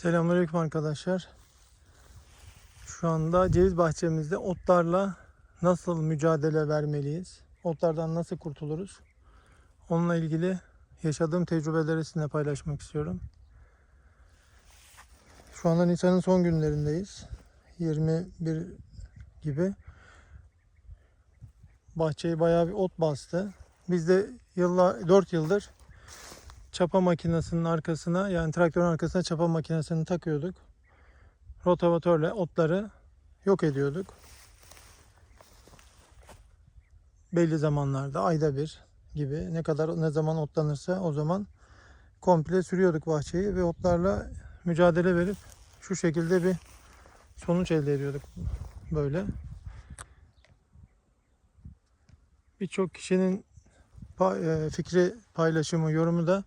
Selamünaleyküm arkadaşlar. Şu anda ceviz bahçemizde otlarla nasıl mücadele vermeliyiz? Otlardan nasıl kurtuluruz? Onunla ilgili yaşadığım tecrübeleri sizinle paylaşmak istiyorum. Şu anda Nisan'ın son günlerindeyiz. 21 gibi. Bahçeyi bayağı bir ot bastı. Biz de yıllar 4 yıldır çapa makinesinin arkasına yani traktörün arkasına çapa makinesini takıyorduk. Rotavatörle otları yok ediyorduk. Belli zamanlarda ayda bir gibi ne kadar ne zaman otlanırsa o zaman komple sürüyorduk bahçeyi ve otlarla mücadele verip şu şekilde bir sonuç elde ediyorduk böyle. Birçok kişinin e, fikri paylaşımı, yorumu da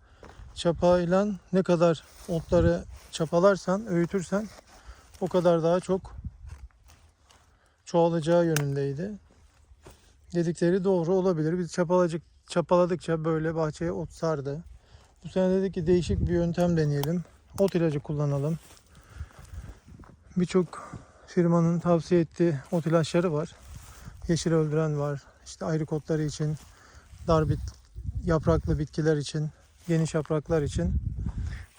çapayla ne kadar otları çapalarsan, öğütürsen o kadar daha çok çoğalacağı yönündeydi. Dedikleri doğru olabilir. Biz çapalacık, çapaladıkça böyle bahçeye ot sardı. Bu sene dedik ki değişik bir yöntem deneyelim. Ot ilacı kullanalım. Birçok firmanın tavsiye ettiği ot ilaçları var. Yeşil öldüren var. İşte ayrık otları için, dar bit, yapraklı bitkiler için, geniş yapraklar için.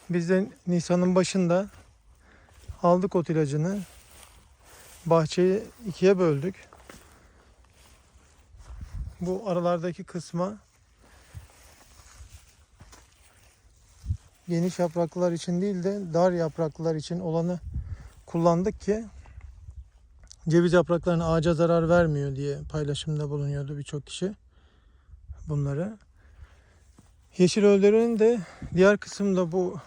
Biz de Nisan'ın başında aldık ot ilacını. Bahçeyi ikiye böldük. Bu aralardaki kısma geniş yapraklılar için değil de dar yapraklılar için olanı kullandık ki ceviz yapraklarına ağaca zarar vermiyor diye paylaşımda bulunuyordu birçok kişi bunları. Yeşil öldürünün de diğer kısımda bu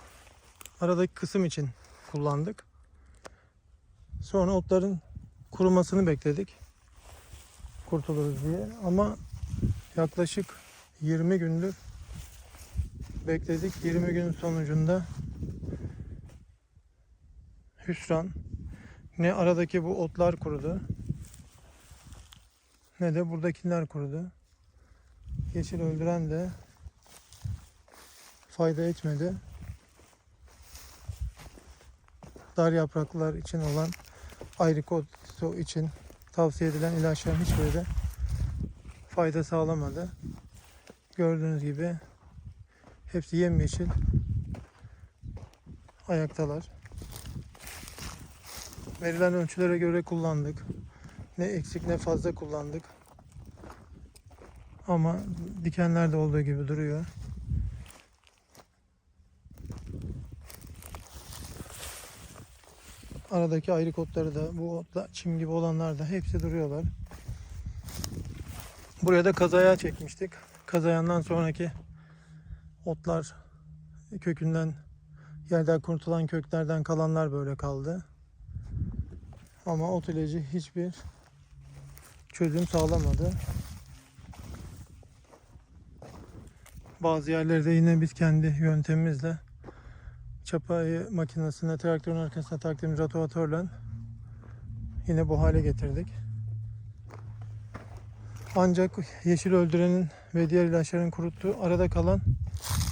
aradaki kısım için kullandık. Sonra otların kurumasını bekledik. Kurtuluruz diye. Ama yaklaşık 20 gündür bekledik. 20 gün sonucunda hüsran ne aradaki bu otlar kurudu ne de buradakiler kurudu. Yeşil öldüren de fayda etmedi. Dar yapraklar için olan ayrikotu için tavsiye edilen ilaçların hiçbiri de fayda sağlamadı. Gördüğünüz gibi hepsi yemyeşil ayaktalar. Verilen ölçülere göre kullandık. Ne eksik ne fazla kullandık. Ama dikenler de olduğu gibi duruyor. Aradaki ayrı otları da bu otla çim gibi olanlar da hepsi duruyorlar. Buraya da kazaya çekmiştik. Kazayandan sonraki otlar kökünden yerden kurtulan köklerden kalanlar böyle kaldı. Ama ot ilacı hiçbir çözüm sağlamadı. Bazı yerlerde yine biz kendi yöntemimizle çapayı makinesine traktörün arkasına taktığımız rotavatörle yine bu hale getirdik. Ancak yeşil öldürenin ve diğer ilaçların kuruttuğu arada kalan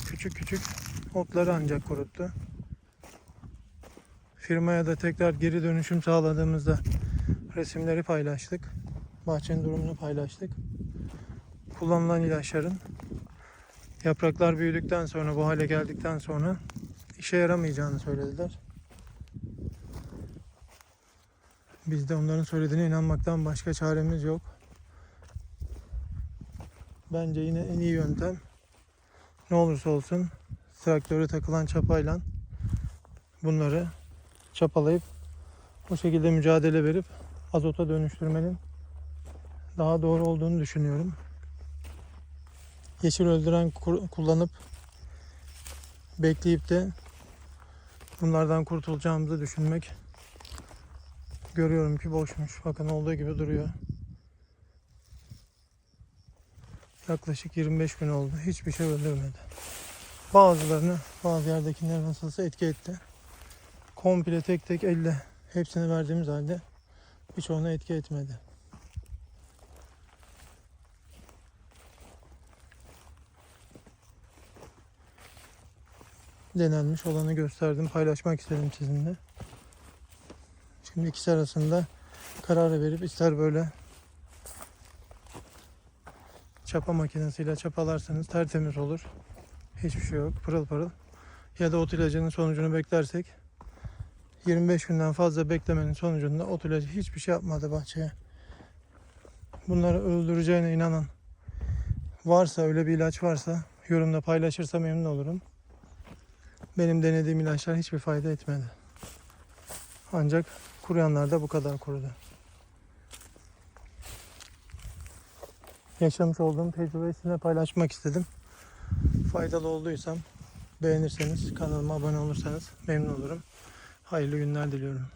küçük küçük otları ancak kuruttu. Firmaya da tekrar geri dönüşüm sağladığımızda resimleri paylaştık. Bahçenin durumunu paylaştık. Kullanılan ilaçların yapraklar büyüdükten sonra bu hale geldikten sonra işe yaramayacağını söylediler. Biz de onların söylediğine inanmaktan başka çaremiz yok. Bence yine en iyi yöntem ne olursa olsun traktöre takılan çapayla bunları çapalayıp bu şekilde mücadele verip azota dönüştürmenin daha doğru olduğunu düşünüyorum. Yeşil öldüren kullanıp bekleyip de bunlardan kurtulacağımızı düşünmek görüyorum ki boşmuş. Bakın olduğu gibi duruyor. Yaklaşık 25 gün oldu. Hiçbir şey öldürmedi. Bazılarını bazı yerdekiler nasılsa etki etti. Komple tek tek elle hepsini verdiğimiz halde birçoğuna etki etmedi. Denenmiş olanı gösterdim, paylaşmak istedim sizinle. Şimdi ikisi arasında karar verip ister böyle çapa makinesiyle çapalarsanız tertemiz olur. Hiçbir şey yok, pırıl pırıl. Ya da ot ilacının sonucunu beklersek 25 günden fazla beklemenin sonucunda ot ilacı hiçbir şey yapmadı bahçeye. Bunları öldüreceğine inanan varsa öyle bir ilaç varsa yorumda paylaşırsa memnun olurum. Benim denediğim ilaçlar hiçbir fayda etmedi. Ancak kuruyanlar da bu kadar kurudu. Yaşamış olduğum tecrübeyi sizinle paylaşmak istedim. Faydalı olduysam beğenirseniz kanalıma abone olursanız memnun olurum. Hayırlı günler diliyorum.